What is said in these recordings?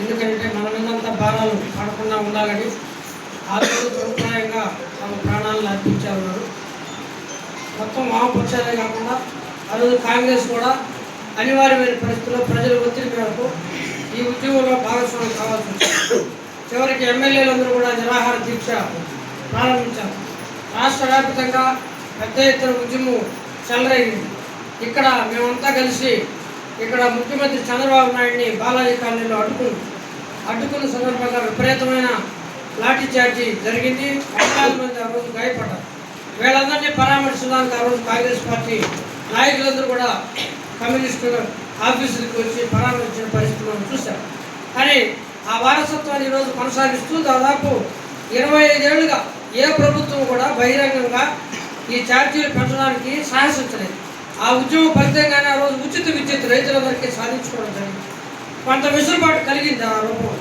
ఎందుకంటే మన మీదంతా భారాలు పడకుండా ఉండాలని ఆ రోజు తమ ప్రాణాలను అర్పించారు మొత్తం వామపక్షాలే కాకుండా ఆ రోజు కాంగ్రెస్ కూడా అనివార్యమైన పరిస్థితుల్లో ప్రజల ఒత్తిడి మేరకు ఈ ఉద్యమంలో భాగస్వామ్యం కావాల్సి వచ్చింది. చివరికి ఎమ్మెల్యేలందరూ కూడా నిరాహార దీక్ష ప్రారంభించారు. రాష్ట్ర వ్యాప్తంగా పెద్ద ఎత్తున ఉద్యమం చెలరైంది ఇక్కడ మేమంతా కలిసి ఇక్కడ ముఖ్యమంత్రి చంద్రబాబు నాయుడిని బాలాజీ కాలనీలో అడ్డుకుంది అడ్డుకున్న సందర్భంగా విపరీతమైన లాఠీ చార్జీ జరిగింది. వందలాది మంది ఆ రోజు గాయపడ్డారు. వీళ్ళందరినీ పరామర్శించడానికి ఆ రోజు కాంగ్రెస్ పార్టీ నాయకులందరూ కూడా కమ్యూనిస్టు ఆఫీసులకు వచ్చి పరామర్శించిన పరిస్థితి మనం చూసాం కానీ ఆ వారసత్వాన్ని ఈరోజు కొనసాగిస్తూ దాదాపు ఇరవై ఐదేళ్ళుగా ఏ ప్రభుత్వం కూడా బహిరంగంగా ఈ ఛార్జీలు పెంచడానికి సాహసించలేదు. ఆ ఉద్యమం ఫలితంగానే ఆ రోజు ఉచిత విద్యుత్ రైతులందరికీ సాధించుకోవడం జరిగింది. కొంత వెసులుబాటు కలిగింది ఆ రూపం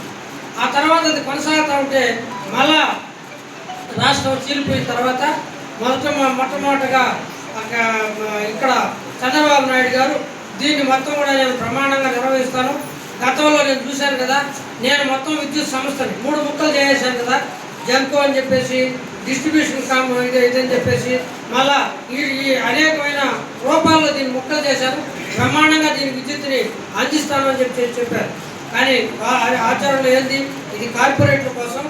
ఆ తర్వాత అది కొనసాగుతూ ఉంటే మళ్ళా రాష్ట్రం చీలిపోయిన తర్వాత మొదట మొట్టమొదటిగా ఇక్కడ చంద్రబాబు నాయుడు గారు దీన్ని మొత్తం కూడా నేను ప్రమాణంగా నిర్వహిస్తాను. గతంలో నేను చూశాను కదా నేను మొత్తం విద్యుత్ సంస్థని మూడు ముక్కలు చేసేసాను కదా జన్కో అని చెప్పేసి డిస్ట్రిబ్యూషన్ కామ్ ఇది ఇదని చెప్పేసి మళ్ళా ఈ ఈ అనేకమైన రూపాల్లో దీన్ని ముక్కలు చేశారు. బ్రహ్మాండంగా దీని విద్యుత్ని అందిస్తామని చెప్పి చెప్పారు. కానీ ఆ- ఆచరణలో ఏంది? ఇది కార్పొరేట్ల కోసం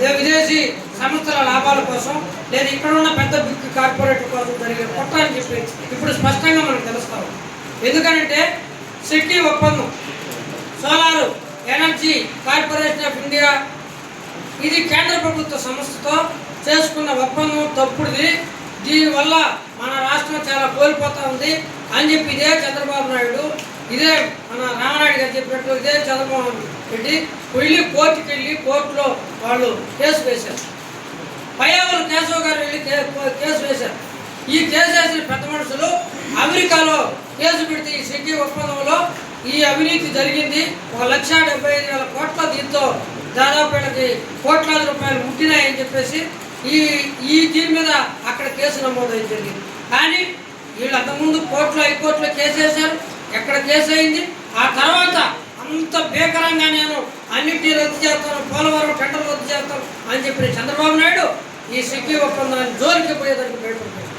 లేదా విదేశీ సంస్థల లాభాల కోసం లేదా ఇక్కడ ఉన్న పెద్ద బిగ్ కార్పొరేట్ల కోసం జరిగే కొట్ట అని చెప్పి ఇప్పుడు స్పష్టంగా మనం తెలుస్తాం ఎందుకంటే సిటీ ఒప్పందం solar energy corporation of India ఇది కేంద్ర ప్రభుత్వ సంస్థతో చేసుకున్న ఒప్పందం తప్పుడుది. దీనివల్ల మన రాష్ట్రం చాలా కోల్పోతా ఉంది. అని చెప్పి ఇదే చంద్రబాబు నాయుడు ఇదే మన రామనాయుడు గారు చెప్పినట్టు ఇదే చంద్రమోహన్ రెడ్డి వెళ్ళి కోర్టుకి వెళ్ళి కోర్టులో వాళ్ళు కేసు వేశారు. పయ్యావులు కేశవ్ గారు వెళ్ళి కేసు వేశారు. ఈ కేసు వేసిన పెద్ద మనుషులు అమెరికాలో కేసు పెడితే ఈ సిటీ ఒప్పందంలో ఈ అవినీతి జరిగింది. ఒక లక్ష డెబ్బై ఐదు వేల కోట్ల దీంతో దాదాపు వీళ్ళకి కోట్లాది రూపాయలు ముట్టినాయని చెప్పేసి ఈ ఈ దీని మీద అక్కడ కేసు నమోదైంది జరిగింది. కానీ వీళ్ళు అంతకుముందు కోర్టులో హైకోర్టులో కేసు వేశారు. ఎక్కడ కేసు అయింది? ఆ తర్వాత అంత భీకరంగా నేను అన్నింటినీ రద్దు చేస్తాను పోలవరం టెండర్ రద్దు చేస్తాను అని చెప్పిన చంద్రబాబు నాయుడు ఈ శక్తి ఒప్పందాన్ని జోలికి పోయేదానికి భయపడుతున్నాడు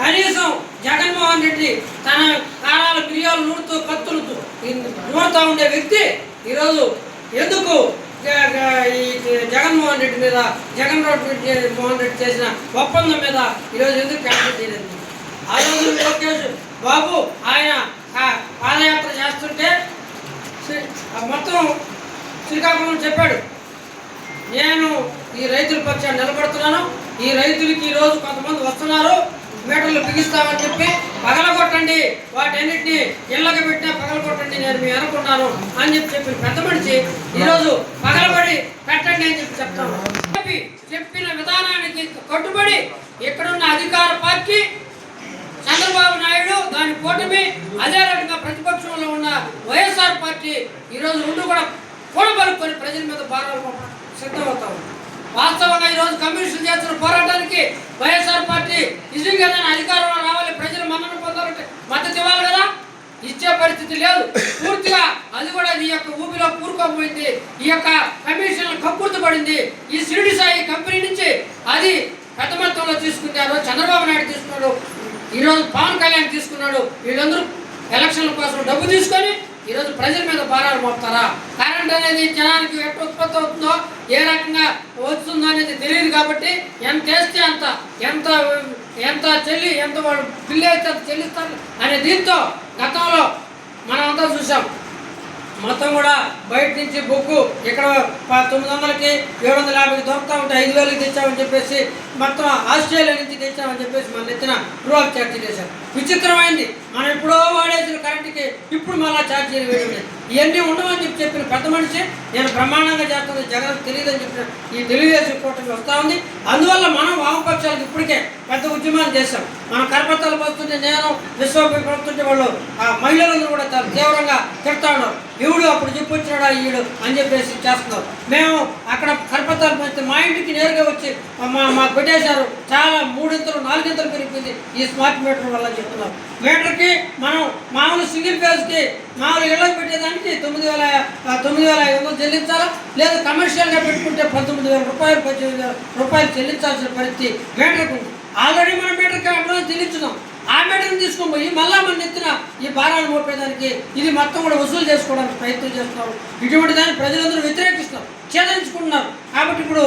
కనీసం జగన్మోహన్ రెడ్డి తన కారాల బియ్యాలు నూరుతూ కత్తులతో నూరుతూ ఉండే వ్యక్తి ఈరోజు ఎందుకు ఈ జగన్మోహన్ రెడ్డి మీద జగన్ రెడ్డి మోహన్ రెడ్డి చేసిన ఒప్పందం మీద ఈరోజు ఎందుకు క్యాన్సిల్ చేయలేదు? ఆ రోజు లోకేష్ బాబు ఆయన పాదయాత్ర చేస్తుంటే మొత్తం శ్రీకాకుళం చెప్పాడు. నేను ఈ రైతుల పక్షాన్ని నిలబడుతున్నాను. ఈ రైతులకి ఈరోజు కొంతమంది వస్తున్నారు. మీటర్లు బిగిస్తామని చెప్పి పగలగొట్టండి. వాటన్నిటిని ఇళ్ళకి పెట్టినా పగలగొట్టండి నేను మీ అనుకున్నాను అని చెప్పి చెప్పి పెద్ద మనిషి ఈరోజు పగలబడి పెట్టండి అని చెప్పి చెప్తాను చెప్పి చెప్పిన విధానానికి కట్టుబడి ఇక్కడున్న అధికార పార్టీ చంద్రబాబు నాయుడు దాని కూటమి అదే రకంగా ప్రతిపక్షంలో ఉన్న వైఎస్ఆర్ పార్టీ ఈరోజు రెండు కూడా కూడబలుకొని ప్రజల మీద భారాలు సిద్ధమవుతా ఉంది. వాస్తవంగా ఈరోజు కమ్యూనిస్టులు చేస్తున్న పోరాటానికి వైఎస్ఆర్ పార్టీ నిజంగా అధికారంలో పరిస్థితి లేదు. పూర్తిగా అది కూడా ఈ యొక్క ఊపిలో కూరుకోపోయింది ఈ యొక్క కమిషన్ కక్కుర్తి పడింది ఈ షిరిడి సాయి కంపెనీ నుంచి అది పెద్ద మొత్తంలో తీసుకుంది చంద్రబాబు నాయుడు తీసుకున్నాడు. ఈరోజు పవన్ కళ్యాణ్ తీసుకున్నాడు. వీళ్ళందరూ ఎలక్షన్ల కోసం డబ్బు తీసుకొని ఈరోజు ప్రజల మీద భారాలు మోపుతారా? కరెంట్ అనేది జనానికి ఎట్లా ఉత్పత్తి అవుతుందో ఏ రకంగా వస్తుందో అనేది తెలియదు కాబట్టి ఎంత వేస్తే అంత ఎంత ఎంత చెల్లి ఎంత వాళ్ళు బిల్లు అయితే అంత చెల్లిస్తారు అనే దీంతో గతంలో మనమంతా చూసాం మొత్తం కూడా బయట నుంచి బుక్కు ఇక్కడ ప- తొమ్మిది వందలకి ఏడు వందల యాభైకి దొరుకుతా ఉంటే ఐదు వేలకి తెచ్చామని చెప్పేసి మొత్తం ఆస్ట్రేలియా నుంచి తెచ్చామని చెప్పేసి మన ఎత్తిన రూపాయి ఛార్జీ చేశారు. విచిత్రమైంది. మనం ఎప్పుడో వాడేసిన కరెంట్కి ఇప్పుడు మళ్ళా ఛార్జీలు వేయడం ఇవన్నీ ఉండవని చెప్పి చెప్పిన పెద్ద మనిషి నేను బ్రహ్మాండంగా చేస్తుంది జగన్ తెలియదని చెప్పిన ఈ తెలుగుదేశం కూటమి వస్తూ ఉంది. అందువల్ల మనం వామపక్షాలకు ఇప్పటికే పెద్ద ఉద్యమాలు చేశాం. మన కర్మతలు వస్తుంటే నేను విశ్వపై పడుతుంటే వాళ్ళు ఆ మహిళలందరూ కూడా చాలా తీవ్రంగా తిడతా ఉన్నారు. ఎవడు అప్పుడు చెప్పొచ్చినాడా ఈడు అని చెప్పేసి చేస్తున్నారు. మేము అక్కడ కరపత్రాలు పోతే మా ఇంటికి నేరుగా వచ్చి మా మాకు పెట్టేశారు. చాలా మూడింతలు నాలుగింతలు పెరిగిపోయింది ఈ స్మార్ట్ మీటర్ వల్ల చెప్తున్నారు. మీటర్కి మనం మామూలు సింగిల్ ఫేజ్కి మామూలు ఇళ్ళకి పెట్టేదానికి తొమ్మిది వేల తొమ్మిది వేల ఐదు వందలు చెల్లించాలా? లేదా కమర్షియల్గా పెట్టుకుంటే పంతొమ్మిది వేల రూపాయలు పద్దెనిమిది వేల రూపాయలు చెల్లించాల్సిన పరిస్థితి మీటర్కి ఉంది. ఆల్రెడీ మనం మీటర్కి కాకుండా చెల్లించున్నాం. ఆ మీటర్ని తీసుకొని పోయి మళ్ళా మన ఎత్తిన ఈ భారాలు మోపేదానికి ఇది మొత్తం కూడా వసూలు చేసుకోవడానికి ప్రయత్నం చేస్తున్నారు ఇటువంటి దాన్ని ప్రజలందరూ వ్యతిరేకిస్తున్నారు ఛేదించుకుంటున్నారు. కాబట్టి ఇప్పుడు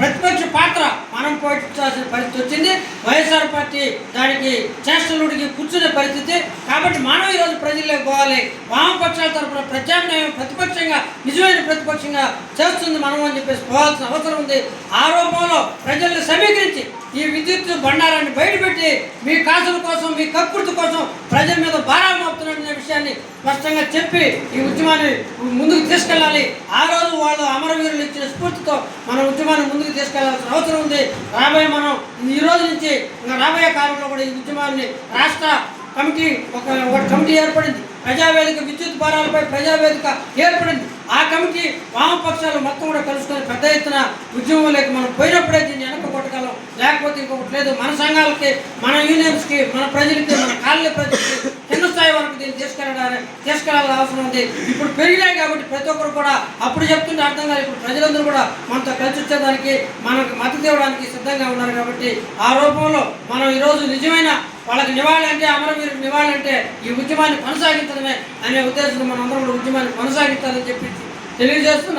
ప్రతిపక్ష పాత్ర మనం పోషించాల్సిన పరిస్థితి వచ్చింది. వైఎస్ఆర్ పార్టీ దానికి చేష్టలుడికి కూర్చునే పరిస్థితి. కాబట్టి మనం ఈరోజు ప్రజల్లోకి పోవాలి. వామపక్షాల తరఫున ప్రత్యామ్నాయం ప్రతిపక్షంగా నిజమైన ప్రతిపక్షంగా చేస్తుంది మనం అని చెప్పేసి పోవాల్సిన అవసరం ఉంది. ఆరోపణలో ప్రజల్ని సమీకరించి ఈ విద్యుత్ బండారాన్ని బయటపెట్టి మీ కాసుల కోసం మీ కక్కుర్తి కోసం ప్రజల మీద భారాలు మోపుతున్న విషయాన్ని స్పష్టంగా చెప్పి ఈ ఉద్యమాన్ని ముందుకు తీసుకెళ్ళాలి. ఆ రోజు వాళ్ళు అమరవీరులు ఇచ్చిన స్ఫూర్తితో మన ఉద్యమాన్ని ముందుకు తీసుకెళ్ళాల్సిన అవసరం ఉంది. రాబోయే మనం ఈ రోజు నుంచి రాబోయే కాలంలో కూడా ఈ ఉద్యమాన్ని రాష్ట్ర కమిటీ ఒక ఒక కమిటీ ఏర్పడింది. ప్రజావేదిక విద్యుత్ భారాలపై ప్రజావేదిక ఏర్పడింది. ఆ కమిటీ వామపక్షాలు మొత్తం కూడా కలుసుకొని పెద్ద ఎత్తున ఉద్యమంలోకి మనం పోయినప్పుడే దీన్ని వెనక కొట్టగలం లేకపోతే ఇంకొకటి లేదు. మన సంఘాలకి మన యూనియన్స్కి మన ప్రజలకి మన కాలనీ ప్రజలకి స్థాయి వరకు దీన్ని తీసుకెళ్ళడానికి తీసుకెళ్ళాల్సిన అవసరం ఉంది. ఇప్పుడు పెరిగినాయి కాబట్టి ప్రతి ఒక్కరు కూడా అప్పుడు చెప్తుంటే అర్థం కాదు ఇప్పుడు ప్రజలందరూ కూడా మనతో కలిసి వచ్చేదానికి మనకు మద్దతు ఇవ్వడానికి సిద్ధంగా ఉన్నారు కాబట్టి ఆ రూపంలో మనం ఈరోజు నిజమైన వాళ్ళకి నివాళి అంటే అమరవీరులకు నివాళి అంటే ఈ ఉద్యమాన్ని కొనసాగించడమే అనే ఉద్దేశంతో మనందరం కూడా ఉద్యమాన్ని కొనసాగించాలని చెప్పి తెలియజేస్తూ